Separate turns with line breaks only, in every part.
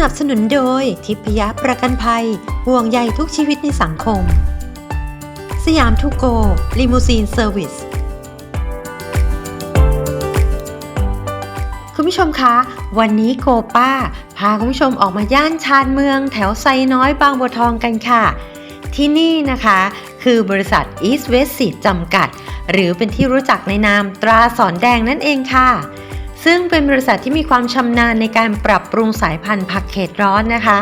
นับสนุนโดย ทิพยประกันภัยห่วงใยทุกชีวิตในสังคม สยามทูโกลิมูซีนเซอร์วิสคุณผู้ชมคะ วันนี้โกป้า พาคุณผู้ชมออกมาย่านชานเมือง แถวไซน้อยบางบัวทองกันค่ะ ที่นี่นะคะ คือบริษัท East West Seed จำกัด หรือเป็นที่รู้จักในนามตราสอนแดงนั่นเองค่ะ ซึ่งเป็นบริษัทที่มีความชำนาญในการปรับปรุงสายพันธุ์ผักเขตร้อนนะคะ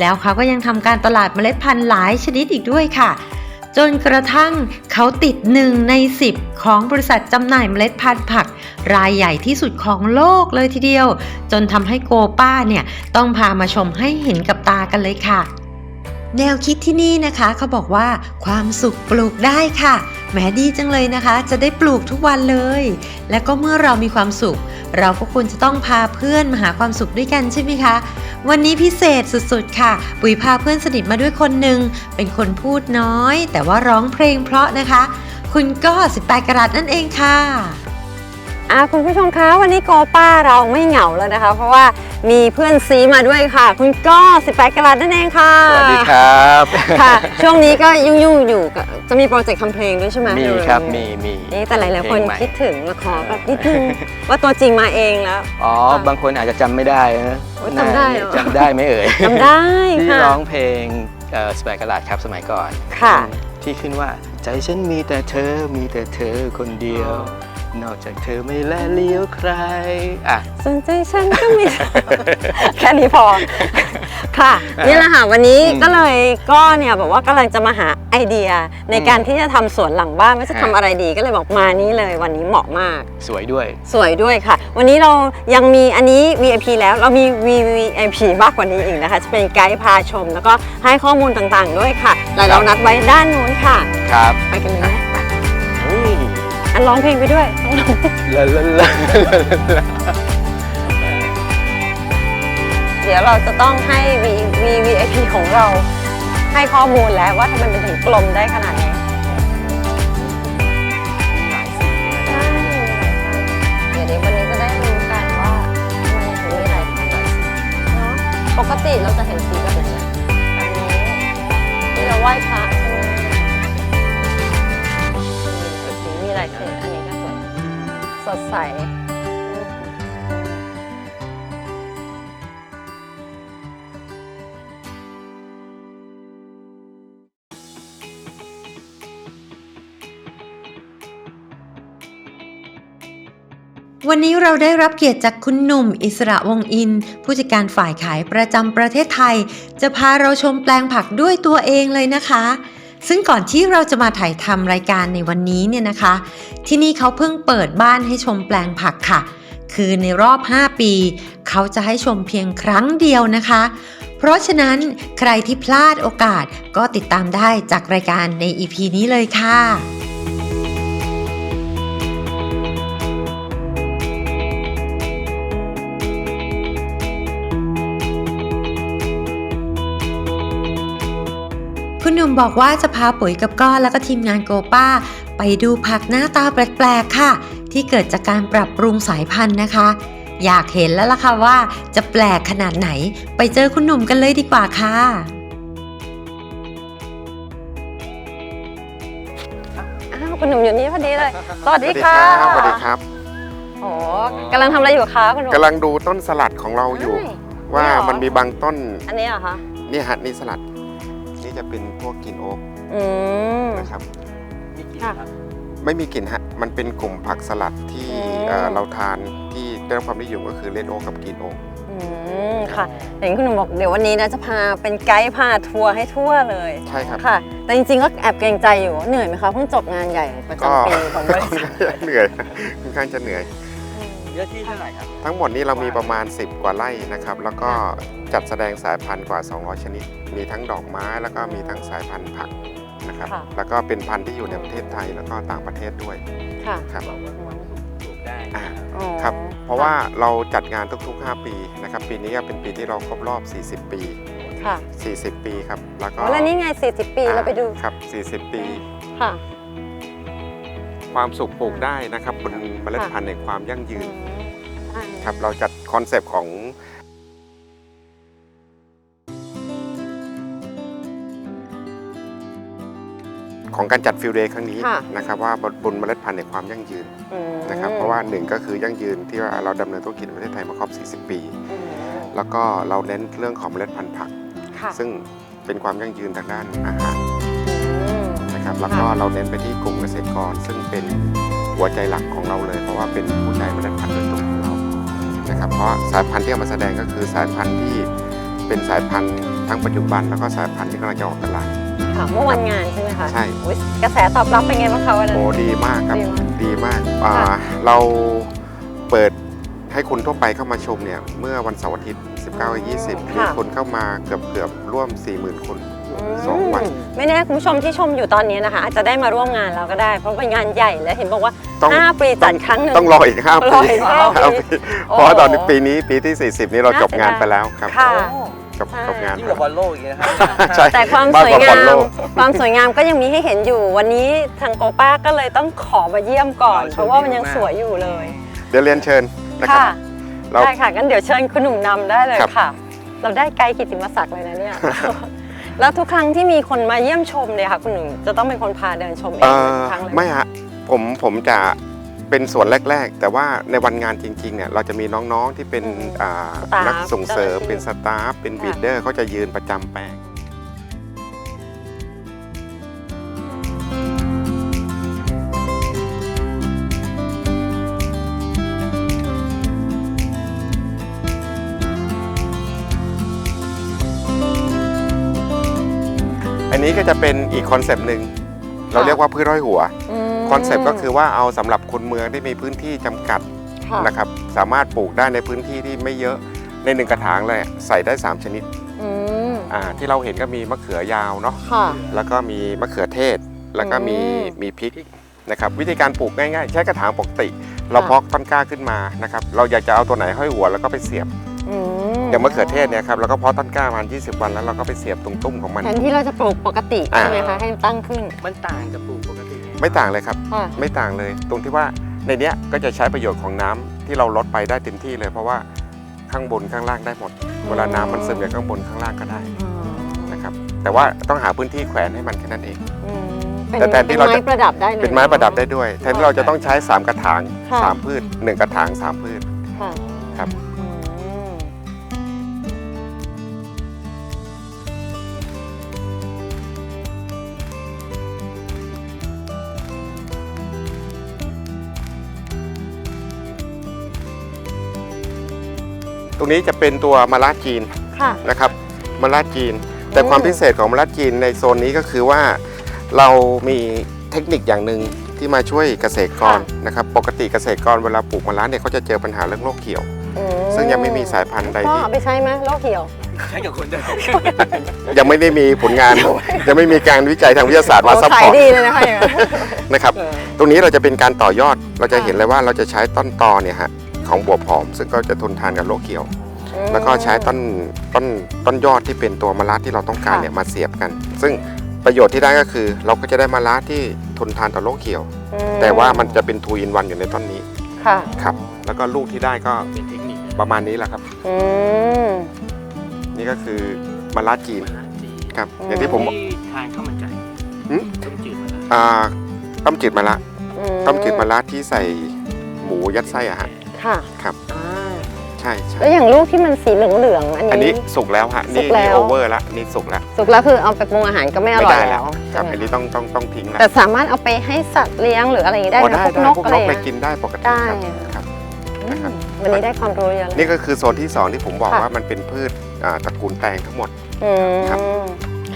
แล้วเขาก็ยังทำการตลาดเมล็ดพันธุ์หลายชนิดอีกด้วยค่ะ จนกระทั่งเขาติดหนึ่งใน 10 ของบริษัทจำหน่ายเมล็ดพันธุ์ผัก รายใหญ่ที่สุดของโลกเลยทีเดียว จนทำให้โกป้าเนี่ยต้องพามาชมให้เห็นกับตากันเลยค่ะ แนวคิดที่นี่นะคะเขาบอกว่าความสุขปลูกได้ค่ะแหมดีจังเลยนะคะ จะได้ปลูกทุกวันเลย และก็เมื่อเรามีความสุข เราก็ควรจะต้องพาเพื่อนมาหาความสุขด้วยกันใช่ไหมคะ วันนี้พิเศษสุดๆค่ะ ปุ๋ยพาเพื่อนสนิทมาด้วยคนหนึ่งเป็นคนพูดน้อย แต่ว่าร้องเพลงเพราะนะคะ คุณก็18กรัตนั่นเองค่ะ
อ่าคุณผู้ชมคะวันนี้โกป้าเราไม่เหงาแล้วนะคะ เพราะว่ามีเพื่อนซีมาด้วยค่ะ คุณก้อ18กรัตนั่นเองค่ะ
สวัสดีครับ
ค่ะ ช่วงนี้ก็ยุ่งๆอยู่กับจะมีโปรเจกต์ทำเพลงด้วยใช่ไหม
มี
เวๆ
ครับ
นี้
มีมี
นี่แต่หลายๆคน
เพงใหม่
คิดถึงมาขอแบบนิดนึงว่าตัวจริงมาเองแล้ว
อ๋อ บางคนอาจจะจำไม่ได้นะ
โอ้ยจำได้เหรอ
จำได้ไหมเอ่ย
ทำได้
ที่
ค่ะ
ร้องเพลงสปายกระดาษครับสมัยก่อน
ค่ะ
ที่ขึ้นว่าใจฉันมีแต่เธอมีแต่เธอคนเดียว นอกจากเธอไม่แลเลี้ยวใครอะ
สนใจฉันก็มี แค่นี้พอ ค่ะ นี่แหละค่ะ วันนี้
อืม
ก็เลยก็เนี่ยบอกว่ากำลังจะมาหาไอเดียใน
อืม
การที่จะทำสวนหลังบ้านว่าจะ
ฮะ
ทำอะไรดีก็เลยบอกมานี้เลย วันนี้เหมาะมาก
สวยด้วย
สวยด้วยค่ะ วันนี้เรายังมีอันนี้ VIP แล้วเรามี VVIP มากกว่านี้อีกนะคะ จะเป็นไกด์พาชม แล้วก็ให้ข้อมูลต่างๆด้วยค่ะแต่เรานัดไว้ด้านนู้นค่ะ
ครับ
ไปกันเลยนะ
อุ้ย
อันร้องเพลงไปด้วย
ลาลาลา
เดี๋ยวเราจะต้องให้ V VVIP ของเราให้ข้อมูลแล้วว่าทำไมมันถึงกลมได้ขนาดนี้
หลายสีนะ
ใช่เดี๋ยวเดี๋ยววันนี้จะได้รู้กันว่าทำไมถึงมีหลายพันธุ์เนาะปกติเราจะเห็นสีแบบไหนนะแบบนี้ที่เราไหว้พระ สดใส
วันนี้เราได้รับเกียรติจากคุณหนุ่ม อิสระวงอิน ผู้จัดการฝ่ายขายประจำประเทศไทย จะพาเราชมแปลงผักด้วยตัวเองเลยนะคะ ซึ่งก่อนที่เราจะมาถ่ายทำรายการในวันนี้เนี่ยนะคะ ที่นี่เขาเพิ่งเปิดบ้านให้ชมแปลงผักค่ะ คือในรอบ 5 ปี เขาจะให้ชมเพียงครั้งเดียวนะคะ เพราะฉะนั้นใครที่พลาดโอกาสก็ติดตามได้จากรายการใน EP นี้เลยค่ะ คุณหนุ่มบอกว่าจะพาปุ๋ยกับก้อนแล้วก็ทีมงานโกป้า ไปดูผักหน้าตาแปลกๆค่ะ ที่เกิดจากการปรับปรุงสายพันธุ์นะคะ อยากเห็นแล้วล่ะค่ะว่าจะแปลกขนาดไหน ไปเจอคุณหนุ่มกันเลยดีกว่าค่ะ
อ้าวคุณหนุ่มอยู่นี่พอดีเลย สวัสดีค่ะ
สวัสดีครับ
โอ้กำลังทำอะไรอยู่คะคุณหนุ่ม
กำลังดูต้นสลัดของเราอยู่
ใช่
ว่า
นี่เหรอ
มันมีบางต้น
อันนี้เหรอคะ
นี่ฮะนี่สลัดนี่ จะเป็นพวกกลินโอ๊ก
อืม
นะครับ
มีกี่
ค่ะ
ครับ
ไม่มีกลิ่นฮะ มันเป็นกลุ่มผักสลัดที่
อืม
เอ่อเราทานที่ได้รับความนิยมก็คือเลดโอ๊กกับกลินโอ๊ก
อืมค่ะเห็นคุณหนุ่มบอกเดี๋ยววันนี้นะจะพาเป็นไกด์พาทัวร์ให้ทั่วเลย
ใช่ครับ
ค่ะ แต่จริงๆก็แอบเกรงใจอยู่ว่าเหนื่อยไหมคะเพิ่งจบงานใหญ่ประ
ก็
จำปีของบริ
ค่อน
ษัท
ข้างจะเหนื่อยค่อนข้างจะเหนื่อย
เยอะที่เท่าไหร่ครับ
ทั้งหมดนี้เรามีประมาณ 10 กว่าไร่นะครับ แล้วก็จัดแสดงสายพันธุ์กว่า 200 ชนิด มีทั้งดอกไม้แล้วก็มีทั้งสายพันธุ์ผักนะครับ
ค่ะ
แล้วก็เป็นพันธุ์ที่อยู่ในประเทศไทยแล้วก็ต่างประเทศด้วย
ค่ะ
ครับ
บอกว่าความสุขปลูกได้
อ่า
อ๋อ
ครับ เพราะว่าเราจัดงานทุกๆ 5 ปีนะครับ ปีนี้ก็เป็นปีที่เราครบรอบ 40 ปี
ค่ะ
40 ปีครับ แล้วก็
โอ้แล้วนี่ไง 40 ปี เราไปดู
ครับ 40 ปี
ค่ะ
ความสุขปลูกได้นะครับบนเมล็ดพันธุ์ในความยั่งยืนครับเราจัดคอนเซปต์ของของการจัดฟิลเดย์ครั้งนี้นะครับว่าบนเมล็ดพันธุ์ในความยั่งยืนนะครับเพราะว่าหนึ่งก็คือยั่งยืนที่ว่าเราดำเนินธุรกิจประเทศไทยมาครบ 40 ปี แล้วก็เราเน้นเรื่องของเมล็ดพันธุ์ผัก ซึ่งเป็นความยั่งยืนทางด้านอาหาร แล้วก็เราเน้นไปที่กลุ่มเกษตรกร ซึ่งเป็นหัวใจหลักของเราเลย เพราะว่าเป็นผู้ใช้เมล็ดพันธุ์โดยตรงของเรานะครับเพราะสายพันธุ์ที่เอามาแสดงก็คือสายพันธุ์ที่เป็นสายพันธุ์ทั้งปัจจุบัน แล้วก็สายพันธุ์ที่กำลังจะออกตลาด
ค่ะเมื่อวันงานใช่ไหมคะ
ใช่
อุ๊ยกระแสตอบรับเป็นไงบ้างคะวันนั้น
โอ้ดีมากครับ
ดีมาก
ดีมากอ่า
ค่ะ
เราเปิดให้คนทั่วไปเข้ามาชมเนี่ย เมื่อวันเสาร์อาทิตย์ 19 20 มีคนเข้ามาเกือบเกือบร่วม 40,000 คน สองวัน
มไม่แน่คุณผู้ชมที่ชมอยู่ตอนนี้นะคะ อาจจะได้มาร่วมงานเราก็ได้ เพราะเป็นงานใหญ่และเห็นบอกว่า
ต้อง
5ปีจัดครั้งหนึ่ง
ต้องรออีก5
ร
ปี
ออีกห้าปี
ห้าปี
โอ้
เพราะว่าตอนนี้ปีนี้ปีที่ 40 นี้เราจบงานไปแล้วครับ
ค่ะ
จบ
ใช่
จบงาน
ยิ่ง
ไป
กว่าบอลโลกอีกนะครับ
ใช่
แต่ความ
มก
สวย
ก
งา
บอลโล
ม
ก
ความสวยงามก็ยังมีให้เห็นอยู่ วันนี้ทางโกป้าก็เลยต้องขอมาเยี่ยมก่อน
อ๋อโชคดี
เพราะว่ามันยัง
มาก
สวยอยู่เลย
เดี๋ยวเรียนเชิญนะครับ
ค่ะ
เรา
ได้ค่ะงั้นเดี๋ยวเชิญคุณหนุ่มนำได้เลย
ครับ
ค่ะ เราได้ไกด์กิตติมศักดิ์เลยนะเนี่ย แล้วทุกครั้งที่มีคนมาเยี่ยมชมเนี่ยค่ะคุณหนุ่มจะต้องเป็นคนพาเดินชมเอ
เอ่
ง
อ
ทุกครั้งเลย
ไม่ฮะผมผมจะเป็นส่วนแรก ๆ แต่ว่าในวันงานจริงๆเนี่ยเราจะมีน้องๆที่เป็น
อืม
อ่า
สตาฟ
นักส่งเสริม
เจ้าหน้าที่
เป็นสตาฟเป็น
ค่ะ
บีดเดอร์เขาจะยืนประจำแปลง นนี้ก็จะเป็นอีกคอนเซปต์หนึ่งเราเรียกว่าพืชร้อยหัว
ม
คอนเซปต์ก็คือว่าเอาสำหรับคนเมืองที่มีพื้นที่จำกัด
ค่ะ
นะครับสามารถปลูกได้ในพื้นที่ที่ไม่เยอะในหนึ่งกระถางเลยใส่ได้ 3 ชนิด
อืม
อ่าที่เราเห็นก็มีมะเขือยาวเนาะ
ค่ะ
แล้วก็มีมะเขือเทศ แล้วก็มี
อืม
มีพริกนะครับวิธีการปลูกง่ายๆ ใช้กระถางปกติ เราเพาะต้นกล้าขึ้นมานะครับเราอยากจะเอาตัวไหนห้อยหัวแล้วก็ไปเสียบ
อืม
อย่างมะเขือเทศเนี่ยครับเราก็เพาะต้นกล้าประมาณ20 วันแล้วเราก็ไปเสียบตรงตุ้มของมัน
แทนที่เราจะปลูกปกติ
อ่า
ใช่ไหมคะให้มันตั้งขึ้น
มันต่างกับปลูกปกติไง
ไม่ต่างเลยครับ
ค่ะ
ไม่ต่างเลย ตรงที่ว่าในเนี้ยก็จะใช้ประโยชน์ของน้ำที่เราลดไปได้เต็มที่เลย เพราะว่าข้างบนข้างล่างได้หมด เวลาน้ำมันซึมจากข้างบนข้างล่างก็ได้นะครับ แต่ว่าต้องหาพื้นที่แขวนให้มันแค่นั้นเอง
อืมเป็น
แต่แทนที่เราจะ
ไม้ประดับได้เลย
เป็นไม้ประดับได้ด้วย แทนที่เราจะต้องใช้ 3 กระถาง
ค่ะ
3 พืช 1 กระถาง 3 พืช
ค่ะ
ครับ ตรงนี้จะเป็นตัวมะระจีน
ค่ะ
นะครับมะระจีน แต่
อืม
ความพิเศษของมะระจีนในโซนนี้ก็คือว่า เรามีเทคนิคอย่างหนึ่งที่มาช่วยเกษตรกรนะครับ ปกติเกษตรกรเวลาปลูกมะระเนี่ยเขาจะเจอปัญหาเรื่องโรคเขียว
อืม
ซึ่งยังไม่มีสายพันธุ์ใด
พ่อ
ที่
เอาไปใช้ไหมโรคเหี่ยว
ใช้กับคนได้
ยังไม่ได้มีผลงาน ยังไม่มีการวิจัยทางวิทยาศาสตร์มาซัพ
ขา
พ
ย
อร์ต
ดีเลยนะคะอย่างนั้น
นะครับ ตรงนี้เราจะเป็นการต่อยอด เราจะเห็นเลยว่าเราจะใช้ต้นตอเนี่ยฮะ ของบวบหอม ซึ่งก็จะทนทานกับโรคเขียว แล้วก็ใช้ต้นต้นต้นยอดที่เป็นตัวมะระที่เราต้องการเนี่ยมาเสียบกัน ซึ่งประโยชน์ที่ได้ก็คือ เราก็จะได้มะระที่ทนทานต่อโรคเขียว
อืม
แต่ว่ามันจะเป็นทูอินวันอยู่ในต้นนี้
ค่ะ
ครับ แล้วก็ลูกที่ได้ก็
เป็นเทคนิค
ประมาณนี้แหละครับ
อืม
นี่ก็คือมะระจีน
มาละจี
ครับ
อืม
อย่างที่ผมบอก
ที่ทานข้าวมันไก่
หืม
ต้มจืดมาละ
อ่าต้มจืดมะระ
อื
ต้มจืดมะระที่ใส่หมูยัดไส้อะฮะ
ค่ะ
ครับ
อ่า
ใช่ใช่
แล้วอย่างลูกที่มันสีเหลืองๆอัน
อันนี้
นี้
สุกแล้วฮะ
สุ
นี่
กแล้ว
นี่โอเวอร์ละนี่สุกแล้ว
สุกแล้วคือเอาไปปรุงอาหารก็ไม่อ
ไม่
ร่อย
ได้
แล้
แล้ววครับ
ใช่ไหม
อันนี้ต้องต้องต้องทิ้งแล้ว
แต่สามารถเอาไปให้สัตว์เลี้ยงหรืออะไรอย่างนี้ได้
อ๋อ
ไหม
ได้
พวก
ได้
นก
พวก
อะไร
นกอะไร
เงี้ย
กินได้ปกติ
ได้
ครับครับนะครับ
อืมวันนี้ได้ความรู้เยอะเลย
นี่ก็คือโซนที่2ที่ผมบอก
ค่ะ
ว่ามันเป็นพืชอ่าตระกูลแตงทั้งหมด
อืม
ครับ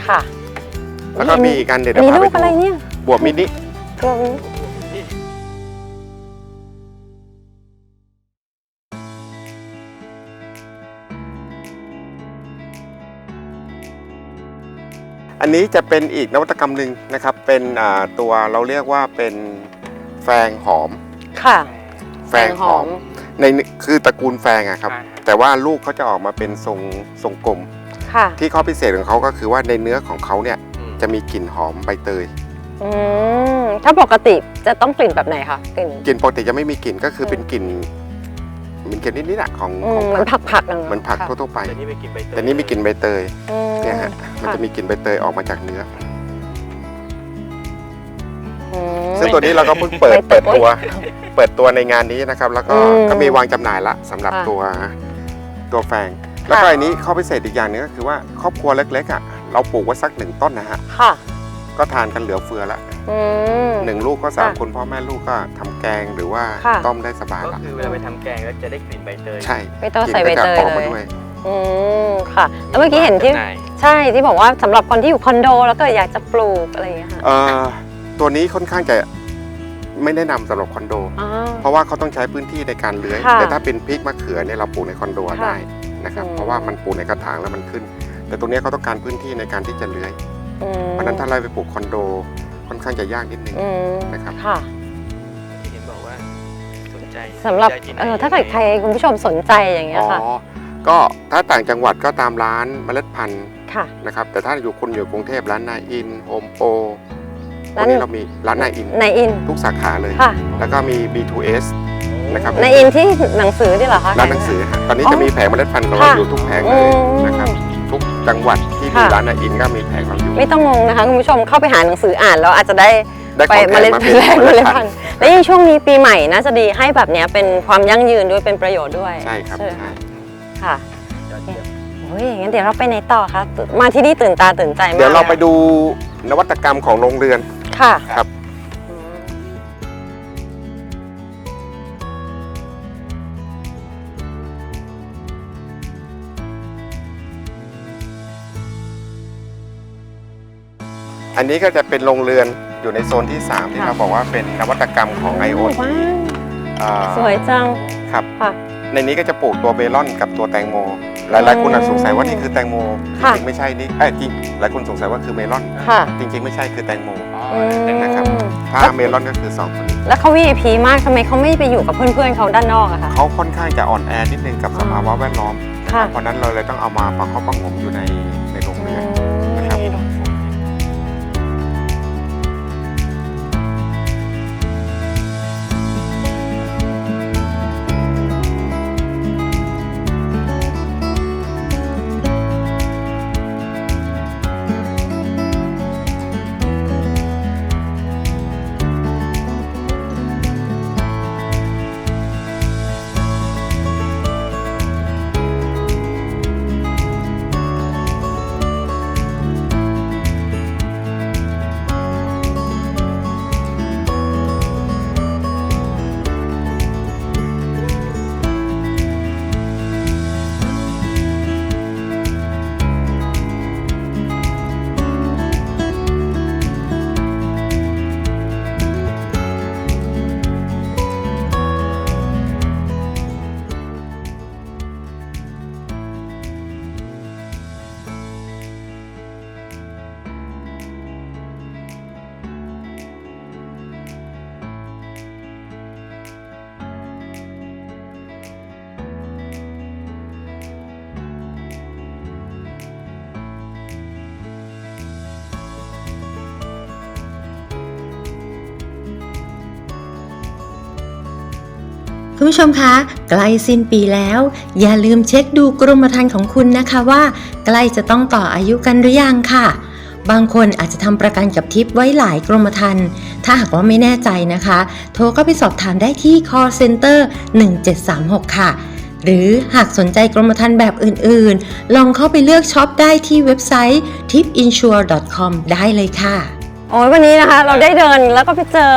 ค่ะ
แล้วก็มีอีกการเดี๋ยว
อันนี้
พา
ลู
ไป
กอะไร
ดู
เนี่ย
บวบมินิ
ลูกนี้
อันนี้จะเป็นอีกนวัตกรรมหนึ่งนะครับ เป็นอ่าตัวเราเรียกว่าเป็นแฟงหอม
ค่ะ
แฟงหอม ในนี้คือตระกูลแฟงอะครับ แต่ว่าลูกเขาจะออกมาเป็นทรงทรงกลม
ค่ะ
ที่ข้อพิเศษของเขาก็คือว่าในเนื้อของเขาเนี่ย
อืม
จะมีกลิ่นหอมใบเตย
อืมถ้าปกติจะต้องกลิ่นแบบไหนคะกลิ่น
กลิ่นปกติจะไม่มีกลิ่นก็คือเป็นกลิ่นเห มือนกลิ่นนิดๆอะของ
อื
ข
ม
อง
เหมือนผักผักๆะ
เหมือนผัก
ค่ะ
ทั่วๆไป
แต่นี่ไม่กินใบเตย
แต่นี่มีกลิ่นใบเตย
อืม
เนี่ยฮะมันจะมีกลิ่นใบเตยออกมาจากเนื้อ
อืม
ซึ่งตัวนี้เราก็เพิ่งเปิด
ไม่เปิ
เปิ
ด
ดตัวเปิดตัวในงานนี้นะครับ แล้วก็
อืม
ก็มีวางจำหน่ายละสำหรับ
ค่ะ
ตัวตัวแฟง แล้วก็
ค่ะ
อันนี้ข้อพิเศษอีกอย่างหนึงก็คือว่าครอบครัวเล็กๆอะเราปลูกไว้สักหนึ่งต้นนะฮะ
ค่ะ
ก็ทานกันเหลือเฟือละ
อืม
หนึ่งลูกก็สาม
ค่ะ
คนพ่อแม่ลูกก็ทำแกงหรือว่า
ค่ะ
ต้มได้สบาย
ก็
ละ
คือเวลาไปทำแกงแล้วจะได้กลิ่นใบเตย
ใช่
ไม่ต้องใส่ใบเตย
กลิ่นก็จะออกมา
เลย
ด้วย
อืมค่ะ แล้วเมื่อกี้เห็นที่
จำาย
ใช่ที่บอกว่าสำหรับคนที่อยู่คอนโดแล้วก็อยากจะปลูกอะไรอย่างเงี้ยค่ะ
เอ่อตัวนี้ค่อนข้างจะไม่แนะนำสำหรับคอนโด
อ๋อ
เพราะว่าเขาต้องใช้พื้นที่ในการเลื้อย
ค่ะ
แต่ถ้าเป็นพริกมะเขือเนี่ยเราปลูกในคอนโด
ค่ะ
ได้นะครับ
อืม
เพราะว่ามันปลูกในกระถางแล้วมันขึ้น แต่ตรงเนี้ยเขาต้องการพื้นที่ในการที่จะเลื้อย
อืม
เพราะฉะนั้นถ้าเราไปปลูกคอนโดค่อนข้างจะยากนิดนึง
อืม
นะครับ
ค่ะ
ที่เห็นบอกว่าสนใจ
สำหรับ
สนใจที่ไน
เออถ้าเกิดใครคุณผู้ชมสนใจอย่างเงี้ย
อ๋อ
ค่ะ
ก็ถ้าต่างจังหวัดก็ตามร้านเมล็ดพันธุ์
ค่ะ
นะครับ แต่ถ้าอยู่คุณอยู่กรุงเทพร้านนายอินโฮมโปตร
ร้าน
งนี้เรามีร้านนายอิน
ในอิน
ทุกสาขาเลย
ค่ะ
แล้วก็มี B2S นะครับ
ในอินที่หนังสือที่เหรอคะ
ร้านหนังสือฮะตอนนี้
อ๋อ
จะมีแผงเมล็ดพันธุ์ของ
ค่ะ
เราอยู่ทุกแผงเลย
อืม
นะครับ ทุกจังหวัด ที่มี
ค่ะ
ร้านนายอินก็มีแผงเราอยู่
ไม่ต้องงงนะคะคุณผู้ชมเข้าไปหาหนังสืออ่านแล้วอาจจะได้
ได้
ไป
ของ
เม
แถ
ล็
ม
ด
มา
พั
เป็น
นธุ์
เม
เม
ล็
ล็
ด
ด
พั
พั
น
น
ธุ์
ธุ์และยิ่งช่วงนี้ปีใหม่น่าจะดีให้แบบเนี้ยเป็นความยั่งยืนด้วยเป็นประโยชน์ด้วย
ใช่ครับ
ไหม
ใช่
คะค่ะ
ยอดเยี่ยม
โอ้ยงั้นเดี๋ยวเราไปไหนต่อคะมาที่นี่ตื่นตาตื่นใจมาก
เดี๋ยวเราไป
ล
ดูนวัตกรรมของโรงเรือน
ค่ะ
ครับ
อั
นนี้ก็จะเป็นโรงเรือนอยู่ในโซนที่ 3 ที่เราบอกว่าเป็นนวัตกรรมของ IoT
ว้าว
อ่า
สวยจัง
ครับ
ค่ะ
ในนี้ก็จะปลูกตัวเบลอนกับตัวแตงโม หลายๆคนอาจสงสัยว่านี่คือแตงโม
ค่ะ
จริงๆไม่ใช่นี่เอ้ยจริงหลายคนสงสัยว่าคือเมลอน
ค่ะ
จริงๆ ไม่ใช่คือแตงโม
อืม
นะครับ ถ้าเมลอนก็คือสองคนนี้
แล้วเขา VIP มากทำไมเขาไม่ไปอยู่กับเพื่อนๆเขาด้านนอกอะคะ
เขาค่อนข้างจะอ่อนแอนิดนึงกับสภาวะแวดล้อม
ค่ะ
เพราะฉะนั้นเราเลยต้องเอามาประคบประหงมอยู่ในในโรงเรือน
คุณผู้ชมคะใกล้สิ้นปีแล้ว อย่าลืมเช็คดูกรมธรรม์ของคุณนะคะว่า ใกล้จะต้องต่ออายุกันหรือยังค่ะ บางคนอาจจะทำประกันกับทิปไว้หลายกรมธรรม์ถ้าหากว่าไม่แน่ใจนะคะ โทรก็ไปสอบถามได้ที่ call center 1736 ค่ะ หรือหากสนใจกรมธรรม์แบบอื่นๆ ลองเข้าไปเลือกช็อปได้ที่เว็บไซต์ tipinsure.com ได้เลยค่ะ
โอ้ยวันนี้นะคะเราได้เดินแล้วก็ไปเจอ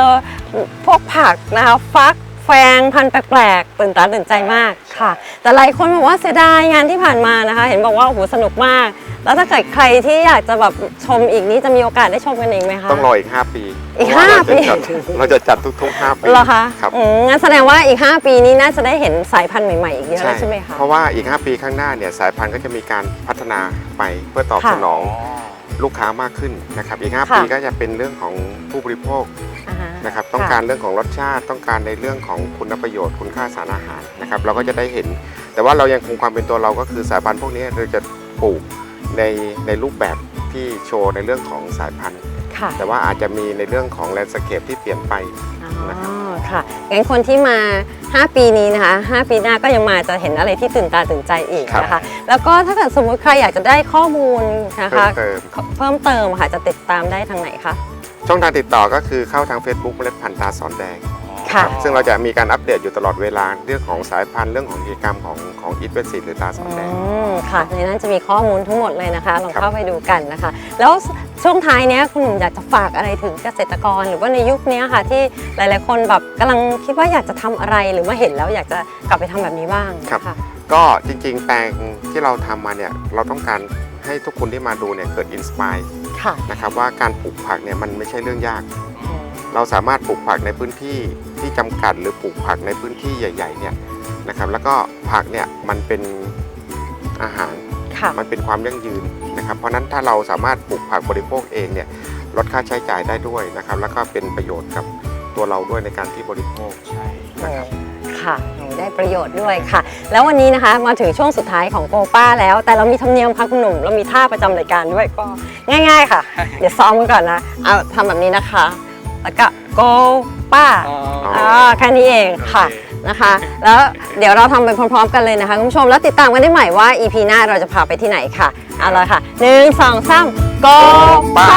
พวกผักนะคะฟัก แฟงพันธุ์แปลกๆตื่นตาตื่นใจมากค่ะ แต่หลายคนบอกว่าเสียดายงานที่ผ่านมานะคะ เห็นบอกว่าโอ้โหสนุกมาก แล้วถ้าเกิดใครที่อยากจะแบบชมอีกนี้จะมีโอกาสได้ชมกันอีกไหมคะ
ต้องรออีก 5 ปี
อีก
เพระว่
ห้า
เรจะ
ปี
จัดเราจะจัดทุกๆ5ปี
เหรอคะ
ครับ
อืมงั้นแสดงว่าอีก 5 ปีนี้น่าจะได้เห็นสายพันธุ์ใหม่ๆอีกเยอะแล้วใช่ไหมคะ
เพราะว่าอีก 5 ปีข้างหน้าเนี่ยสายพันธุ์ก็จะมีการพัฒนาไปเพื่อตอบ
ค่ะ
สนองลูกค้ามากขึ้นนะครับอีก 5
ค่ะ
ปีก็จะเป็นเรื่องของผู้บริโภค
อ่าฮะ
นะครับ ต้องการเรื่องของรสชาติ ต้องการในเรื่องของคุณประโยชน์ คุณค่าสารอาหารนะครับ เราก็จะได้เห็น แต่ว่าเรายังคงความเป็นตัวเราก็คือสายพันธุ์พวกนี้เราจะปลูกในในรูปแบบที่โชว์ในเรื่องของสายพันธุ์
ค่ะ
แต่ว่าอาจจะมีในเรื่องของแลนด์สเคปที่เปลี่ยนไป
อ๋
นะครับ
อค่ะงั้นคนที่มา 5 ปีนี้นะคะ 5 ปีหน้าก็ยังมาจะเห็นอะไรที่ตื่นตาตื่นใจอีกนะคะ แล้วก็ถ้าเกิดสมมุติใครอยากจะได้ข้อมูลนะ
เพิ่
คะ
มเติม
เพิ่มเติมค่ะจะติดตามได้ทางไหนคะ
ช่องทางติดต่อก็คือเข้าทาง Facebook เมล็ดพันธุ์ตาสอนแดง
ค่ะ
ครับซึ่งเราจะมีการอัปเดตอยู่ตลอดเวลาเรื่องของสายพันธุ์เรื่องของกิจกรรมของของอีทเวสิตหรือตาสอนแดง
อืมค่ะในนั้นจะมีข้อมูลทั้งหมดเลยนะคะ ลอง
ครับ
เข้าไปดูกันนะคะ แล้วช่วงท้ายเนี้ยคุณหนุ่มอยากจะฝากอะไรถึงเกษตรกร หรือว่าในยุคเนี้ยค่ะ ที่หลายๆคนแบบกำลังคิดว่าอยากจะทำอะไรหรือว่าเห็นแล้วอยากจะกลับไปทำแบบนี้บ้าง
ครับ
ค่ะ
ก็จริงๆ แปลงที่เราทำมาเนี่ยเราต้องการให้ทุกคนที่มาดูเนี่ยเกิดอินสปาย
ค่ะ
นะครับว่าการปลูกผักเนี่ยมันไม่ใช่เรื่องยาก เราสามารถปลูกผักในพื้นที่ที่จำกัด หรือปลูกผักในพื้นที่ใหญ่ๆเนี่ยนะครับแล้วก็ผักเนี่ยมันเป็นอาหาร
ค่ะ
มันเป็นความยั่งยืนนะครับเพราะฉะนั้นถ้าเราสามารถปลูกผักบริโภคเองเนี่ยลดค่าใช้จ่ายได้ด้วยนะครับแล้วก็เป็นประโยชน์กับตัวเราด้วยในการที่บริโภค
ใช่
นะครับ
ค่ะโอ้ ได้ประโยชน์ด้วยค่ะ แล้ววันนี้นะคะมาถึงช่วงสุดท้ายของโกป้าแล้ว แต่เรามีธรรมเนียมค่ะคุณหนุ่มเรามีท่าประจำรายการด้วยก็ง่าย ๆ ค่ะ เดี๋ยวซ้อมกันก่อนนะเอาทำแบบนี้นะคะ แล้วก็โกป้า
อ๋อ
อ่าแค่นี้เองค่ะ
โอเค
นะคะ แล้วเดี๋ยวเราทำไปพร้อมๆ กันเลยนะคะคุณผู้ชมแล้วติดตามกันได้ใหม่ว่า EP หน้าเราจะพาไปที่ไหนค่ะเอาละค่ะหนึ่งสองสามโกป้า